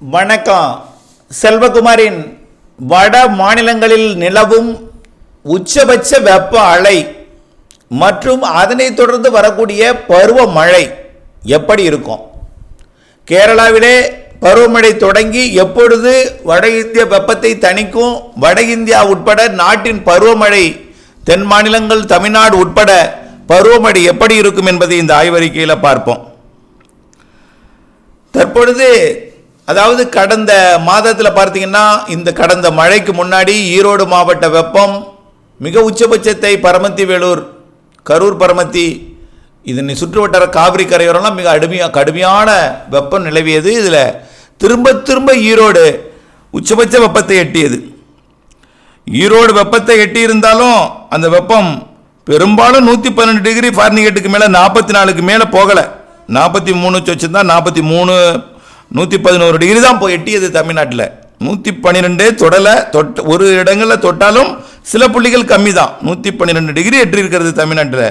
வணக்கம். செல்வகுமாரின் வட மாநிலங்களில் நிலவும் உச்சபட்ச வெப்ப அலை மற்றும் அதனைத் தொடர்ந்து வரக்கூடிய பருவமழை எப்படி இருக்கும்? கேரளாவிலே பருவமழை தொடங்கி எப்பொழுது வட இந்திய வெப்பத்தை தணிக்கும்? வட இந்தியா உட்பட நாட்டின் பருவமழை தென் மாநிலங்கள் தமிழ்நாடு உட்பட பருவமழை எப்படி இருக்கும் என்பதை இந்த ஆய்வறிக்கையில் பார்ப்போம். தற்பொழுது அதாவது கடந்த மாதத்தில் பார்த்தீங்கன்னா இந்த கடந்த மழைக்கு முன்னாடி ஈரோடு மாவட்ட வெப்பம் மிக உச்சபட்சத்தை பரமத்தி வேலூர் கரூர் பரமத்தி இதனை சுற்றுவட்டார காவிரி கரையோரம்லாம் மிக அடிமையாக கடுமையான வெப்பம் நிலவியது. இதில் திரும்ப திரும்ப ஈரோடு உச்சபட்ச வெப்பத்தை எட்டியது. ஈரோடு வெப்பத்தை எட்டி இருந்தாலும் அந்த வெப்பம் பெரும்பாலும் நூற்றி பன்னெண்டு டிகிரி ஃபாரினிகேட்டுக்கு மேலே நாற்பத்தி நாலுக்கு மேலே போகலை. நாற்பத்தி மூணு வச்சுருந்தா நாற்பத்தி மூணு நூற்றி பதினோரு டிகிரி தான் போய் எட்டியது தமிழ்நாட்டில். நூற்றி பன்னிரெண்டே தொடலை தொட் ஒரு இடங்களில் தொட்டாலும் சில புள்ளிகள் கம்மி தான் நூற்றி பன்னிரெண்டு டிகிரி எட்டிருக்கிறது தமிழ்நாட்டில்.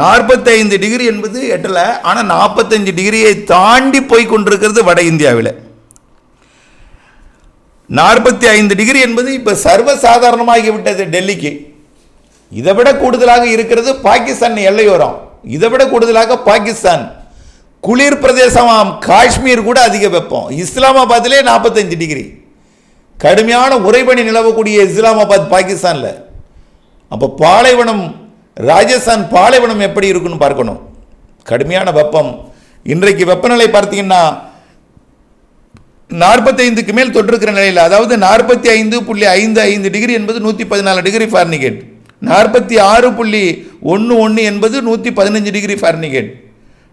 நாற்பத்தைந்து டிகிரி என்பது எட்டலை ஆனால் நாற்பத்தஞ்சு டிகிரியை தாண்டி போய் கொண்டிருக்கிறது வட இந்தியாவில். நாற்பத்தி ஐந்து டிகிரி என்பது இப்போ சர்வசாதாரணமாகிவிட்டது டெல்லிக்கு. இதை விட கூடுதலாக இருக்கிறது பாகிஸ்தான் எல்லையோரம். இதை விட கூடுதலாக பாகிஸ்தான். குளிர் பிரதேசமாம். காஷ்மீர் கூட அதிக வெப்பம். இஸ்லாமாபாத்திலே நாற்பத்தஞ்சு டிகிரி. கடுமையான உறைபனி நிலவக்கூடிய இஸ்லாமாபாத் பாகிஸ்தானில். அப்போ பாலைவனம் ராஜஸ்தான் பாலைவனம் எப்படி இருக்குன்னு பார்க்கணும். கடுமையான வெப்பம். இன்றைக்கு வெப்பநிலை பார்த்தீங்கன்னா நாற்பத்தைந்துக்கு மேல் தொற்றிருக்கிற நிலையில் அதாவது நாற்பத்தி ஐந்து புள்ளி ஐந்து ஐந்து டிகிரி என்பது நூற்றி பதினாலு டிகிரி ஃபார்னிகேட் நாற்பத்தி ஆறு புள்ளி ஒன்று ஒன்று என்பது நூற்றி பதினஞ்சு டிகிரி ஃபார்னிகேட்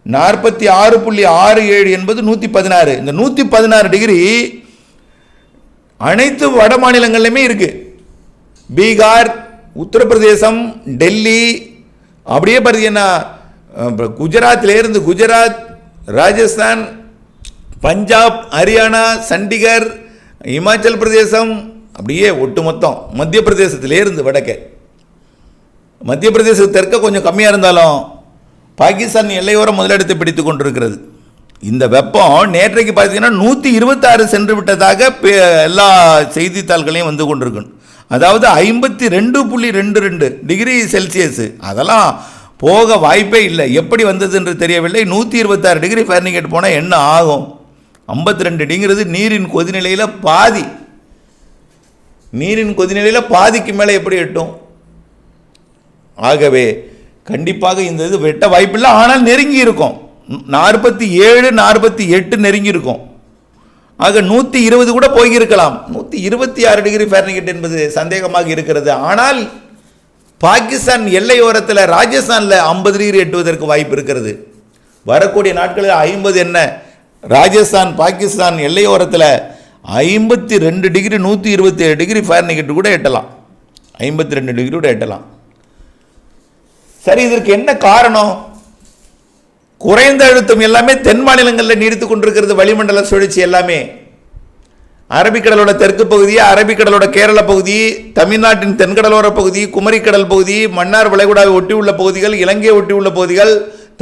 நாற்பத்தி ஆறு புள்ளி ஆறு ஏழு என்பது நூற்றி பதினாறு. இந்த நூற்றி பதினாறு டிகிரி அனைத்து வட மாநிலங்கள்லையுமே இருக்குது பீகார் உத்தரப்பிரதேசம் டெல்லி அப்படியே பார்த்தீங்கன்னா குஜராத்லேருந்து இருந்து குஜராத் ராஜஸ்தான் பஞ்சாப் ஹரியானா சண்டிகர் இமாச்சல் பிரதேசம் அப்படியே ஒட்டுமொத்தம் மத்திய பிரதேசத்திலேருந்து வடக்கே. மத்திய பிரதேசத்துக்கு தெற்க கொஞ்சம் கம்மியாக இருந்தாலும் பாகிஸ்தான் எல்லையோரம் முதலிடத்தை பிடித்து கொண்டிருக்கிறது. இந்த வெப்பம் நேற்றைக்கு பார்த்தீங்கன்னா நூற்றி இருபத்தாறு சென்று விட்டதாக பே- எல்லா செய்தித்தாள்களையும் வந்து கொண்டிருக்கு. அதாவது ஐம்பத்தி ரெண்டு புள்ளி ரெண்டு ரெண்டு டிகிரி செல்சியஸ். அதெல்லாம் போக வாய்ப்பே இல்லை. எப்படி வந்தது என்று தெரியவில்லை. நூற்றி இருபத்தாறு டிகிரி ஃபேரனிகேட் போனால் என்ன ஆகும்? ஐம்பத்தி ரெண்டு டிங்கிறது நீரின் கொதிநிலையில் பாதி. நீரின் கொதிநிலையில் பாதிக்கு மேலே எப்படி எட்டும்? ஆகவே கண்டிப்பாக இந்த இது வெட்ட வாய்ப்பில்லை. ஆனால் நெருங்கி இருக்கும். நாற்பத்தி ஏழு நாற்பத்தி எட்டு நெருங்கி இருக்கும். ஆக நூற்றி இருபது கூட போயிருக்கலாம். நூற்றி இருபத்தி ஆறு டிகிரி ஃபேரன்ஹீட் என்பது சந்தேகமாக இருக்கிறது. ஆனால் பாகிஸ்தான் எல்லையோரத்தில் ராஜஸ்தானில் ஐம்பது டிகிரி எட்டுவதற்கு வாய்ப்பு இருக்கிறது. வரக்கூடிய நாட்களில் ஐம்பது என்ன? ராஜஸ்தான் பாகிஸ்தான் எல்லையோரத்தில் ஐம்பத்தி ரெண்டு டிகிரி நூற்றி இருபத்தி ஏழு டிகிரி ஃபேரன்ஹீட் கூட எட்டலாம். ஐம்பத்தி ரெண்டு டிகிரி கூட எட்டலாம். சரி இதற்கு என்ன காரணம்? குறைந்த அழுத்தம் எல்லாமே தென் மாநிலங்களில் நீடித்து கொண்டிருக்கிறது வளிமண்டல சுழற்சி எல்லாமே. அரபிக்கடலோட தெற்கு பகுதி அரபிக்கடலோட கேரள பகுதி தமிழ்நாட்டின் தென்கடலோர பகுதி குமரிக்கடல் பகுதி மன்னார் வளைகுடாவை ஒட்டியுள்ள பகுதிகள் இலங்கையை ஒட்டியுள்ள பகுதிகள்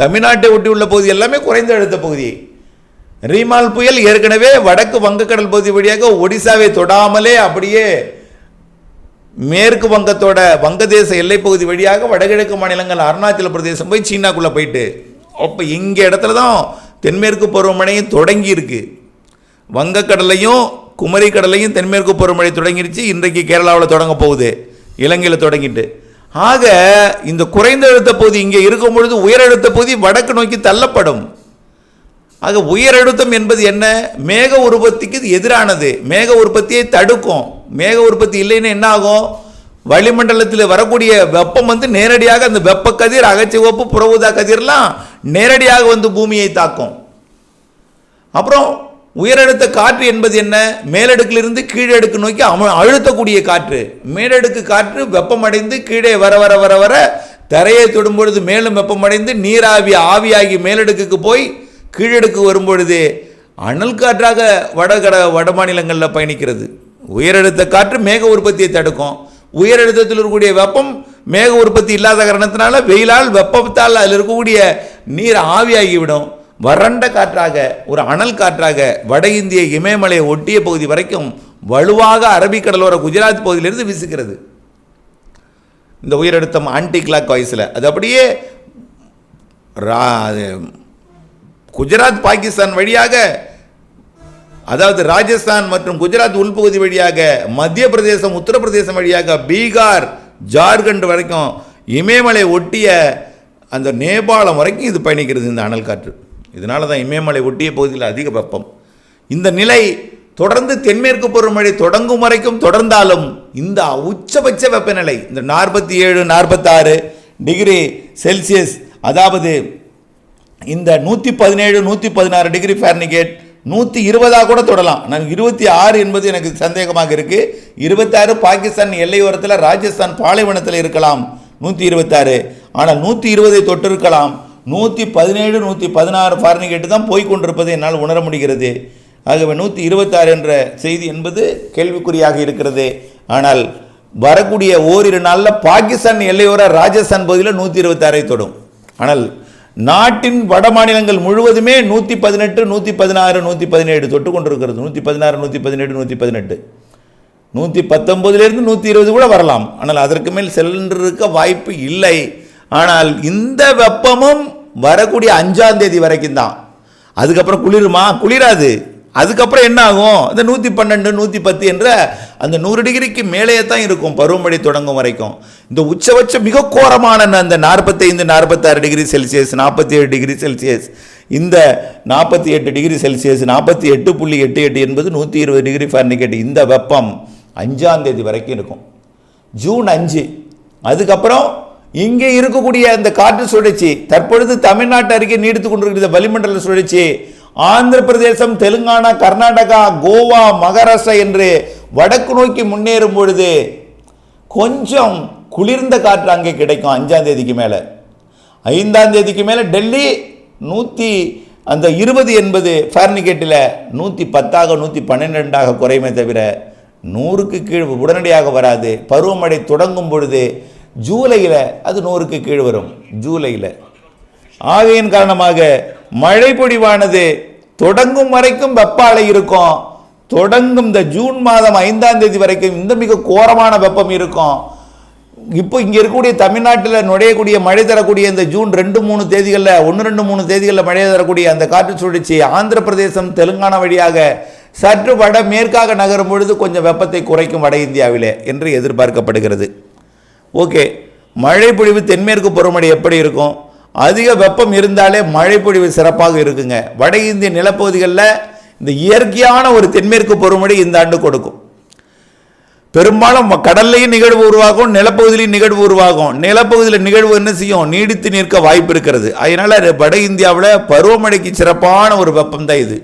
தமிழ்நாட்டை ஒட்டியுள்ள பகுதி எல்லாமே குறைந்த அழுத்த பகுதி. ரீமால் புயல் ஏற்கனவே வடக்கு வங்கக்கடல் பகுதி வழியாக ஒடிசாவை தொடாமலே அப்படியே மேற்கு வங்கத்தோட வங்கதேச எல்லைப்பகுதி வழியாக வடகிழக்கு மாநிலங்கள் அருணாச்சல பிரதேசம் போய் சீனாக்குள்ளே போயிட்டு அப்போ இங்கே இடத்துல தான் தென்மேற்கு பருவமழையும் தொடங்கியிருக்கு வங்கக்கடலையும் குமரி கடலையும் தென்மேற்கு பருவமழை தொடங்கிருச்சு இன்றைக்கு கேரளாவில் தொடங்க போகுது இலங்கையில் தொடங்கிட்டு. ஆக இந்த குறைந்த அழுத்த பகுதி இங்கே இருக்கும் பொழுது உயரழுத்த பகுதி வடக்கு நோக்கி தள்ளப்படும். ஆக உயர் அழுத்தம் என்பது என்ன? மேக உற்பத்திக்கு எதிரானது. மேக உற்பத்தியை தடுக்கும். மேக உற்பத்தி இல்லைன்னு என்ன ஆகும் வளிமண்டலத்தில் வரக்கூடிய வெப்பம் வந்து நேரடியாக அந்த வெப்ப கதிர் அகச்சிவப்பு புறவுதா கதிர்லாம் நேரடியாக வந்து பூமியை தாக்கும். அப்புறம் உயரழுத்த காற்று என்பது என்ன? மேலடுக்கிலிருந்து கீழடுக்கு நோக்கி அம அழுத்தக்கூடிய காற்று. மேலடுக்கு காற்று வெப்பமடைந்து கீழே வர வர வர வர தரையை தொடும் பொழுது மேலும் வெப்பமடைந்து நீராவி ஆவியாகி மேலடுக்குக்கு போய் கீழடுக்கு வரும்பொழுது அனல் காற்றாக வடகட வட மாநிலங்களில் பயணிக்கிறது. உயரழுத்த காற்று மேக உற்பத்தியை தடுக்கும். உயரழுத்தத்தில் இருக்கக்கூடிய வெப்பம் மேக உற்பத்தி இல்லாத காரணத்தினால வெயிலால் வெப்பத்தால் அதில் இருக்கக்கூடிய நீர் ஆவியாகிவிடும். வறண்ட காற்றாக ஒரு அனல் காற்றாக வட இந்திய இமயமலையை ஒட்டிய பகுதி வரைக்கும் வலுவாக அரபிக்கடலோர குஜராத் பகுதியிலிருந்து வீசுகிறது. இந்த உயரழுத்தம் ஆன்டி கிளாக் வயசில் அது அப்படியே ரா- அது குஜராத் பாகிஸ்தான் வழியாக அதாவது ராஜஸ்தான் மற்றும் குஜராத் உள்பகுதி வழியாக மத்திய பிரதேசம் உத்தரப்பிரதேசம் வழியாக பீகார் ஜார்க்கண்ட் வரைக்கும் இமயமலை ஒட்டிய அந்த நேபாளம் வரைக்கும் இது பயணிக்கிறது இந்த அனல் காற்று. இதனால தான் இமயமலை ஒட்டிய பகுதியில் அதிக வெப்பம். இந்த நிலை தொடர்ந்து தென்மேற்கு பருவமழை தொடங்கும் வரைக்கும் தொடர்ந்தாலும் இந்த உச்சபட்ச வெப்பநிலை இந்த நாற்பத்தி ஏழு நாற்பத்தாறு டிகிரி செல்சியஸ் அதாவது இந்த நூற்றி பதினேழு நூற்றி பதினாறு டிகிரி ஃபேர்னிகேட் நூற்றி இருபதாக கூட தொடலாம். நான் இருபத்தி ஆறு என்பது எனக்கு சந்தேகமாக இருக்குது இருபத்தாறு பாகிஸ்தான் எல்லையோரத்தில் ராஜஸ்தான் பாலைவனத்தில் இருக்கலாம். நூற்றி இருபத்தாறு ஆனால் நூற்றி இருபதை தொட்டிருக்கலாம். நூற்றி பதினேழு நூற்றி பதினாறு ஃபார்னிகேட்டு தான் போய் கொண்டிருப்பதை என்னால் உணர முடிகிறது. ஆகவே நூற்றி இருபத்தாறு என்ற செய்தி என்பது கேள்விக்குறியாக இருக்கிறது. ஆனால் வரக்கூடிய ஓரிரு நாளில் பாகிஸ்தான் எல்லையோர ராஜஸ்தான் பகுதியில் நூற்றி இருபத்தாறை தொடும். ஆனால் நாட்டின் வட மாநிலங்கள் முழுவதுமே நூற்றி பதினெட்டு நூற்றி பதினாறு நூற்றி பதினேழு தொட்டு கொண்டிருக்கிறது நூற்றி பதினாறு நூற்றி பதினேழு நூற்றி பதினெட்டு நூற்றி பத்தொம்போதுலேருந்து நூற்றி இருபது கூட வரலாம். ஆனால் அதற்கு மேல் சென்றிருக்க வாய்ப்பு இல்லை. ஆனால் இந்த வெப்பமும் வரக்கூடிய அஞ்சாம் தேதி வரைக்கும் தான். அதுக்கப்புறம் குளிருமா? குளிராது. அதுக்கப்புறம் என்ன ஆகும் இந்த நூற்றி பன்னெண்டு நூற்றி பத்து என்ற அந்த நூறு டிகிரிக்கு மேலேயே தான் இருக்கும் பருவமழை தொடங்கும் வரைக்கும். இந்த உச்சபட்ச மிக கோரமான அந்த நாற்பத்தைந்து நாற்பத்தாறு டிகிரி செல்சியஸ் நாற்பத்தி ஏழு டிகிரி செல்சியஸ். இந்த நாற்பத்தி எட்டு டிகிரி செல்சியஸ் நாற்பத்தி எட்டு புள்ளி எட்டு எட்டு என்பது நூற்றி இருபது டிகிரி ஃபாரன்ஹீட். இந்த வெப்பம் அஞ்சாம் தேதி வரைக்கும் இருக்கும். ஜூன் அஞ்சு. அதுக்கப்புறம் இங்கே இருக்கக்கூடிய அந்த காற்று சுழற்சி தற்பொழுது தமிழ்நாட்டு அருகே நீடித்து கொண்டிருக்கிற வளிமண்டல சுழற்சி ஆந்திர பிரதேசம் தெலுங்கானா கர்நாடகா கோவா மகாராஷ்டிரா என்று வடக்கு நோக்கி முன்னேறும் பொழுது கொஞ்சம் குளிர்ந்த காற்று அங்கே கிடைக்கும் அஞ்சாம் தேதிக்கு மேலே. ஐந்தாம் தேதிக்கு மேலே டெல்லி நூற்றி அந்த இருபது என்பது ஃபேர்னிகேட்டில் நூற்றி பத்தாக நூற்றி பன்னிரெண்டாக குறையுமே தவிர நூறுக்கு கீழ் உடனடியாக வராது. பருவமழை தொடங்கும் பொழுது ஜூலையில் அது நூறுக்கு கீழ் வரும். ஜூலையில். ஆகையின் காரணமாக மழை பொழிவானது தொடங்கும் வரைக்கும் வெப்ப அலை இருக்கும். தொடங்கும் இந்த ஜூன் மாதம் ஐந்தாம் தேதி வரைக்கும் இந்த மிக கோரமான வெப்பம் இருக்கும். இப்போ இங்கே இருக்கக்கூடிய தமிழ்நாட்டில் நுழையக்கூடிய மழை தரக்கூடிய இந்த ஜூன் ரெண்டு மூணு தேதிகளில் ஒன்று ரெண்டு மூணு தேதிகளில் மழை தரக்கூடிய அந்த காற்று சுழற்சி ஆந்திர பிரதேசம் தெலுங்கானா வழியாக சற்று வட மேற்காக நகரும் பொழுது கொஞ்சம் வெப்பத்தை குறைக்கும் வட இந்தியாவிலே என்று எதிர்பார்க்கப்படுகிறது. ஓகே மழை பொழிவு தென்மேற்கு பருவமழை எப்படி இருக்கும்? அதிக வெப்பம் இருந்தாலே மழை பொழிவு சிறப்பாக இருக்குங்க. வட இந்திய நிலப்பகுதிகளில் இந்த இயற்கையான ஒரு தென்மேற்கு பருவமழை இந்த ஆண்டு கொடுக்கும். பெரும்பாலும் கடல்லையும் நிகழ்வு உருவாகும் நிலப்பகுதியிலையும் நிகழ்வு உருவாகும். நிலப்பகுதியில் நிகழ்வு என்ன செய்யும்? நீடித்து நிற்க வாய்ப்பு இருக்கிறது. அதனால வட இந்தியாவில் பருவமழைக்கு சிறப்பான ஒரு வெப்பம் தான் இது.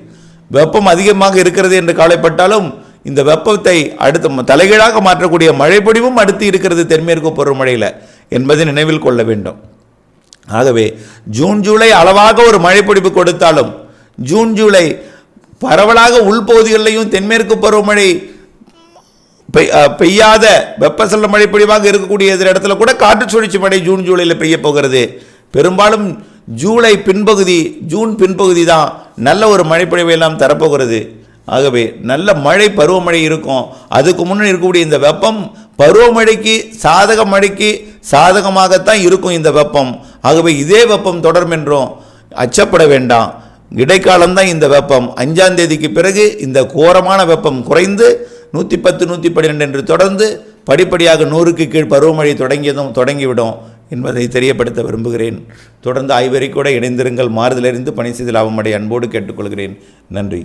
வெப்பம் அதிகமாக இருக்கிறது என்று கவலைப்பட்டாலும் இந்த வெப்பத்தை அடுத்து தலைகீழாக மாற்றக்கூடிய மழைப்பொடிவும் அடுத்து இருக்கிறது தென்மேற்கு பருவமழையில் என்பதை நினைவில் கொள்ள வேண்டும். ஆகவே ஜூன் ஜூலை அளவாக ஒரு மழைப்பிடிப்பு கொடுத்தாலும் ஜூன் ஜூலை பரவலாக உள்பகுதிகளிலையும் தென்மேற்கு பருவமழை பெய்- பெய்யாத வெப்பசல்ல மழை பொழிவாக இருக்கக்கூடிய இடத்துல கூட காற்று சுழற்சி மழை ஜூன் ஜூலையில் பெய்ய போகிறது. பெரும்பாலும் ஜூலை பின்பகுதி ஜூன் பின்பகுதி தான் நல்ல ஒரு மழைப்பொழிவை எல்லாம் தரப்போகிறது. ஆகவே நல்ல மழை பருவமழை இருக்கும். அதுக்கு முன்னே இருக்கக்கூடிய இந்த வெப்பம் பருவமழைக்கு சாதக மழைக்கு சாதகமாகத்தான் இருக்கும் இந்த வெப்பம். ஆகவே இதே வெப்பம் தொடரும் என்றும் அச்சப்பட வேண்டாம். இடைக்காலம்தான் இந்த வெப்பம். அஞ்சாம் தேதிக்கு பிறகு இந்த கோரமான வெப்பம் குறைந்து நூற்றி பத்து நூற்றி பன்னிரெண்டு என்று தொடர்ந்து படிப்படியாக நூறுக்கு கீழ் பருவமழை தொடங்கியதும் தொடங்கிவிடும் என்பதை தெரியப்படுத்த விரும்புகிறேன். தொடர்ந்து ஆய்வறிக்கூட இணைந்திருங்கள். மாறுதலறிந்து பணி செய்து லாபமடை அன்போடு கேட்டுக்கொள்கிறேன். நன்றி.